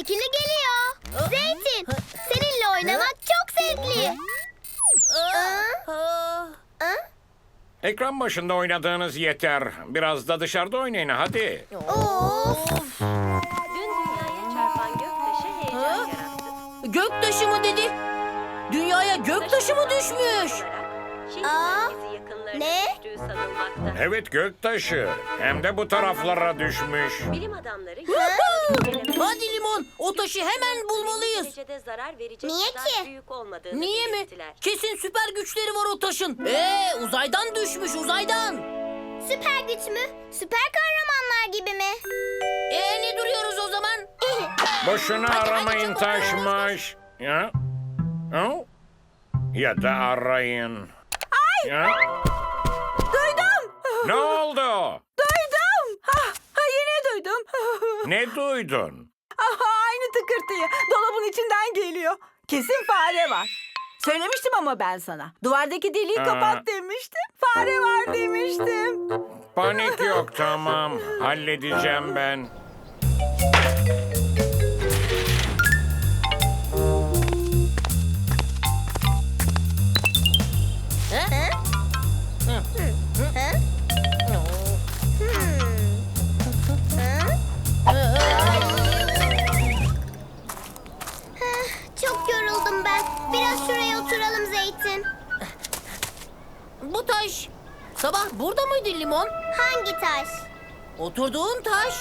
şekilli geliyor. Zeytin, seninle oynamak çok zevkli. Ekran başında oynadığınız yeter. Biraz da dışarıda oynayın hadi. Of. Dün dünyaya çarpan göktaşı heyecan yarattı. Göktaşı mı dedi? Dünyaya göktaşı mı düşmüş? Şimdi Aa, merkezi yakınlarına ne? düştüğü sanılmakta. Evet göktaşı. Hem de bu taraflara düşmüş. Bilim adamları limon, o taşı hemen bulmalıyız. Zarar verecek Niye kadar ki? büyük olmadığını Niye mi? belirttiler. Kesin süper güçleri var o taşın. Ee, uzaydan düşmüş uzaydan. Süper güç mü? Süper kahramanlar gibi mi? Ee, ne duruyoruz o zaman? Boşuna Hadi, hadi, aramayın çabuk, taşmış. Ya? Ha? Ya da arayın. Ya? Duydum. Ne oldu? Duydum. Ha, ha, yine duydum. Ne duydun? Tıkırtıyı. Dolabın içinden geliyor. Kesin fare var. Söylemiştim ama ben sana. Duvardaki deliği kapat demiştim. Fare var demiştim. Panik yok tamam. Halledeceğim ben. Burada mıydı limon? Hangi taş? Oturduğum taş.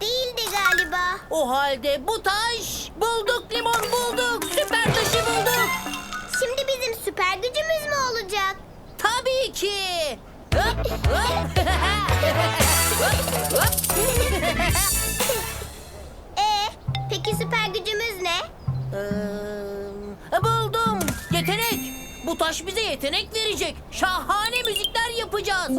Değildi galiba. O halde bu taş. Bulduk limon bulduk. Süper taşı bulduk. Şimdi bizim süper gücümüz mü olacak? Tabii ki. Hop, hop. Hop, hop. Ee, peki süper gücümüz ne? Ee, Bu taş bize yetenek verecek. Şahane müzikler yapacağız.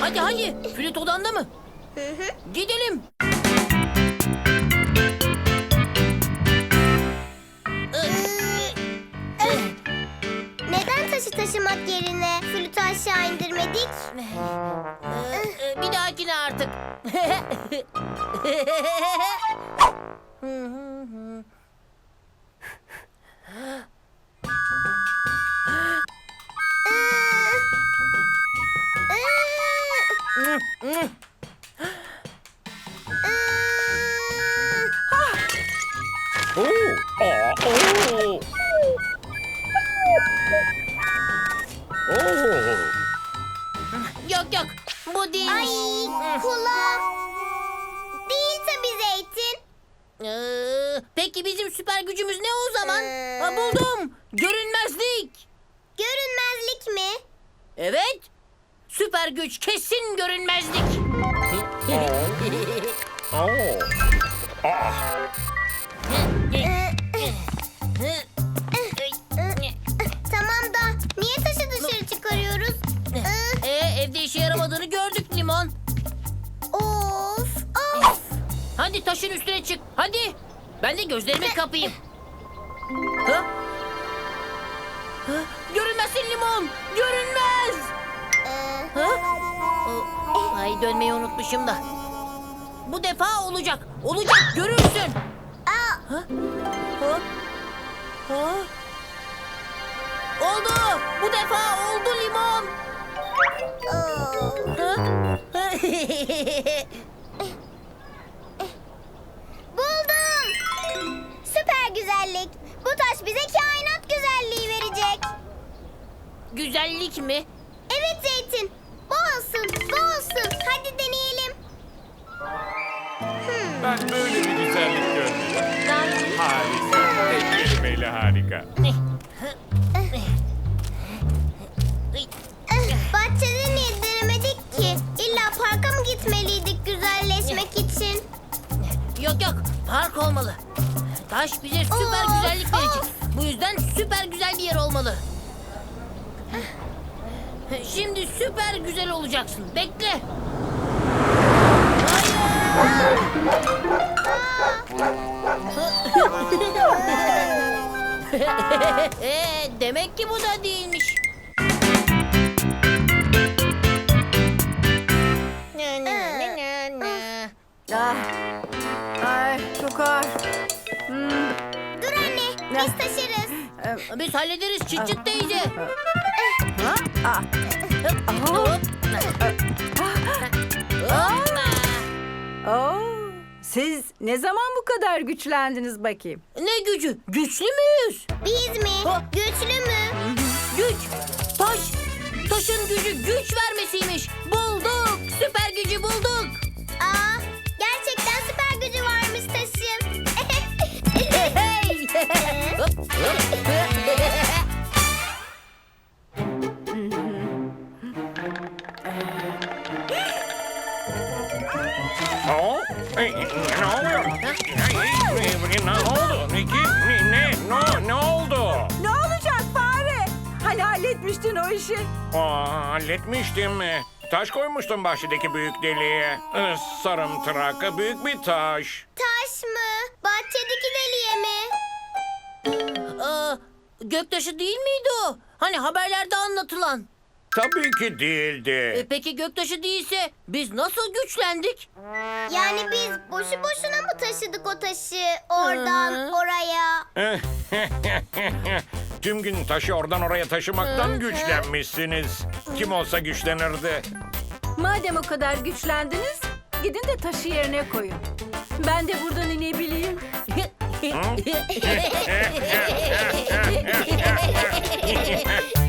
Hadi hadi. Flüt odanda mı? Gidelim. Neden taşı taşımak yerine flütü aşağı indirmedik? Ee, artık. Oo, aa, oo. Bu değil. Ay kulağım. Değil tabii Zeytin. Ee, peki bizim süper gücümüz ne o zaman? Ee. Ha, buldum. Görünmezlik. Görünmezlik mi? Evet. Süper güç kesin görünmezlik. Oo. Aa, Hadi taşın üstüne çık. Hadi. Ben de gözlerimi kapayım. Ha? Ha? Görünmezsin limon. Görünmez. Ee, Ha? O- Ay dönmeyi unutmuşum da. Bu defa olacak. Olacak görürsün. Ha? Ha? Ha? Oldu. Bu defa oldu limon. Ha? taş bize kainat güzelliği verecek. Güzellik mi? Evet Zeytin. Bu olsun, bu olsun. Hadi deneyelim. ben böyle bir güzellik görmedim. Harika. Tek kelimeyle harika. Eh, Bahçede niye denemedik ki? İlla parka mı gitmeliydik güzelleşmek için? Yok yok park olmalı. Taş bize süper Of, güzellik verecek. Bu yüzden süper güzel bir yer olmalı. Şimdi süper güzel olacaksın. Bekle. Hayır. demek ki bu da değilmiş. Biz hallederiz çıt çıt teyze. Ha? Hop. Hoppa. Oo, siz ne zaman bu kadar güçlendiniz bakayım? Ne gücü? Güçlü müyüz? Biz mi? Ha. Güçlü mü? Güç. Taş. Taşın gücü güç vermesiymiş. Ne oluyor? Ay, Ne oldu? Ne, kim? Ne, ne, ne, ne oldu? Ne olacak fare? Hani halletmiştin o işi. Aa, halletmiştim. Taş koymuştum bahçedeki büyük deliğe. Ee, Sarımtırak, büyük bir taş. Taş mı? Bahçedeki deliye mi? Aa, göktaşı değil miydi o? Hani haberlerde anlatılan. Tabii ki E, değildi. peki göktaşı değilse biz nasıl güçlendik? Yani biz boşu boşuna mı taşıdık o taşı oradan Hı. oraya? Tüm gün taşı oradan oraya taşımaktan güçlenmişsiniz. Kim olsa güçlenirdi. Madem o kadar güçlendiniz, gidin de taşı yerine koyun. Ben de buradan inebileyim. Hı?